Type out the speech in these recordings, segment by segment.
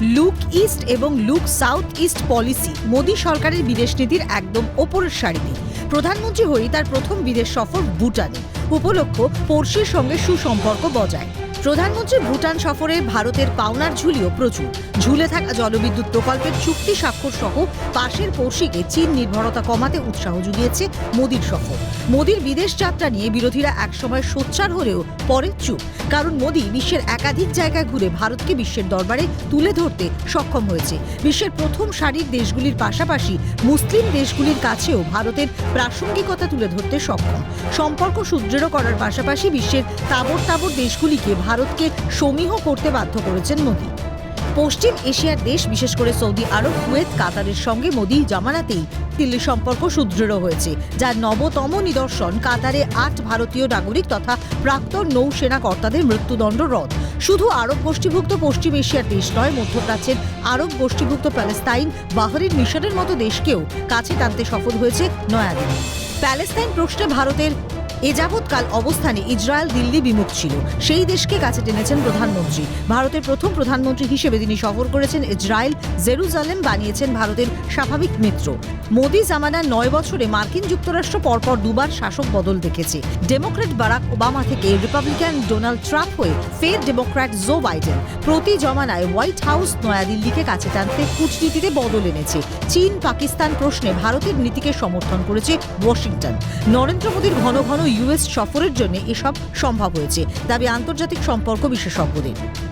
Look east এবং look south east policy Modi সরকারের বিদেশ নীতির একদম ওপরের সারিতে প্রধানমন্ত্রী হরি তার প্রথম বিদেশ সফর ভুটানে। উপলক্ষ পড়শির সঙ্গে সুসম্পর্ক বজায়। প্রধানমন্ত্রী ভুটান সফরে ভারতের পাওনার ঝুলিও প্রচুর। ঝুলে থাকা জলবিদ্যুৎ প্রকল্পের চুক্তি স্বাক্ষর সহ পাশের পড়শিকে চীন নির্ভরতা কমাতে উৎসাহ জুগিয়েছে মোদীর সফর। মোদীর বিদেশ যাত্রা নিয়ে বিরোধীরা একসময় সোচ্চার হলেও পরে চুপ। কারণ মোদী বিশ্বের একাধিক জায়গায় ঘুরে ভারতকে বিশ্বের দরবারে তুলে ধরতে সক্ষম হয়েছে। বিশ্বের প্রথম সারির দেশগুলির পাশাপাশি মুসলিম দেশগুলির কাছেও ভারতের প্রাসঙ্গিকতা তুলে ধরতে সক্ষম। সম্পর্ক সুদৃঢ় করার পাশাপাশি বিশ্বের তাবর তাবর দেশগুলিকে ভারতকে সমীহ করতে বাধ্য করেছেন মোদী। পশ্চিম এশিয়ার দেশ, বিশেষ করে সৌদি আরব, কুয়েত, কাতারের সঙ্গে মোদি জামানাতেই দিল্লি সম্পর্ক সুদৃঢ় হয়েছে, যার নবতম নিদর্শন কাতারে আট ভারতীয় নাগরিক তথা প্রাক্তন নৌসেনা কর্তাদের মৃত্যুদণ্ড রদ। শুধু আরব গোষ্ঠীভুক্ত পশ্চিম এশিয়ার দেশ নয়, মধ্যপ্রাচ্যের আরব গোষ্ঠীভুক্ত প্যালেস্তাইন বাহরিন মিশরের মতো দেশকেও কাছে টানতে সফল হয়েছে নয়াদিল্লি। প্যালেস্তাইন প্রশ্নে ভারতের এ যাবৎকাল অবস্থানে ইসরায়েল দিল্লি বিমুখ ছিল। সেই দেশকে কাছে টেনেছেন প্রধানমন্ত্রী। ভারতের প্রথম প্রধানমন্ত্রী হিসেবে তিনি সফর করেছেন ইসরায়েল, জেরুজালেম বানিয়েছেন ভারতের স্বাভাবিক মিত্র। মোদি জামানার নয় বছরে মার্কিন যুক্তরাষ্ট্র পরপর দুবার শাসক বদল দেখেছে। ডেমোক্র্যাট বারাক ওবামা থেকে রিপাবলিকান ডোনাল্ড ট্রাম্প হয়ে ফের ডেমোক্র্যাট জো বাইডেন। প্রতি জমানায় হোয়াইট হাউস নয়াদিল্লিকে কাছে টানতে কূটনীতিতে বদল এনেছে। চীন পাকিস্তান প্রশ্নে ভারতের নীতিকে সমর্থন করেছে ওয়াশিংটন। নরেন্দ্র মোদীর ঘন ঘন ইউএস সফরের জন্য এসব সম্ভব হয়েছে। দাবি আন্তর্জাতিক সম্পর্ক বিশেষজ্ঞদের।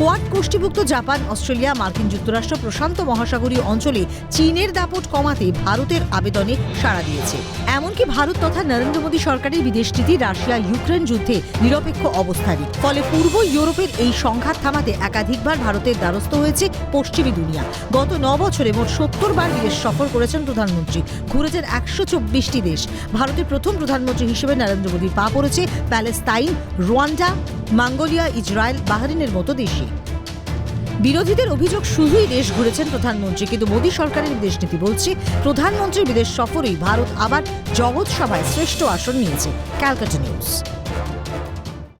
কোয়াড গোষ্ঠীভুক্ত জাপান, অস্ট্রেলিয়া, মার্কিন যুক্তরাষ্ট্র প্রশান্ত মহাসাগরীয় অঞ্চলে চীনের দাপট কমাতে ভারতের আবেদনে সাড়া দিয়েছে। এমনকি ভারত তথা নরেন্দ্র মোদী সরকারের বিদেশ নীতি রাশিয়া ইউক্রেন যুদ্ধে নিরপেক্ষ অবস্থানই ফলে পূর্ব ইউরোপের এই সংঘাত থামাতে একাধিকবার ভারতের দ্বারস্থ হয়েছে পশ্চিমী দুনিয়া। গত ন বছরে মোট সত্তর বার বিদেশ সফর করেছেন প্রধানমন্ত্রী। ঘুরেছেন একশো চব্বিশটি দেশ। ভারতের প্রথম প্রধানমন্ত্রী হিসেবে নরেন্দ্র মোদীর পা পড়েছে প্যালেস্তাইন, রোয়ান্ডা মঙ্গোলিয়া ইসরায়েল বাহরিনের মতো দেশে বিরোধীদের অভিযোগ শুধুই দেশ ঘুরেছেন প্রধানমন্ত্রী। কিন্তু মোদী সরকারের বিদেশ নীতি বলছে, প্রধানমন্ত্রীর বিদেশ সফরেই ভারত আবার জগৎসভায় শ্রেষ্ঠ আসন নিয়েছে। ক্যালকাটা নিউজ।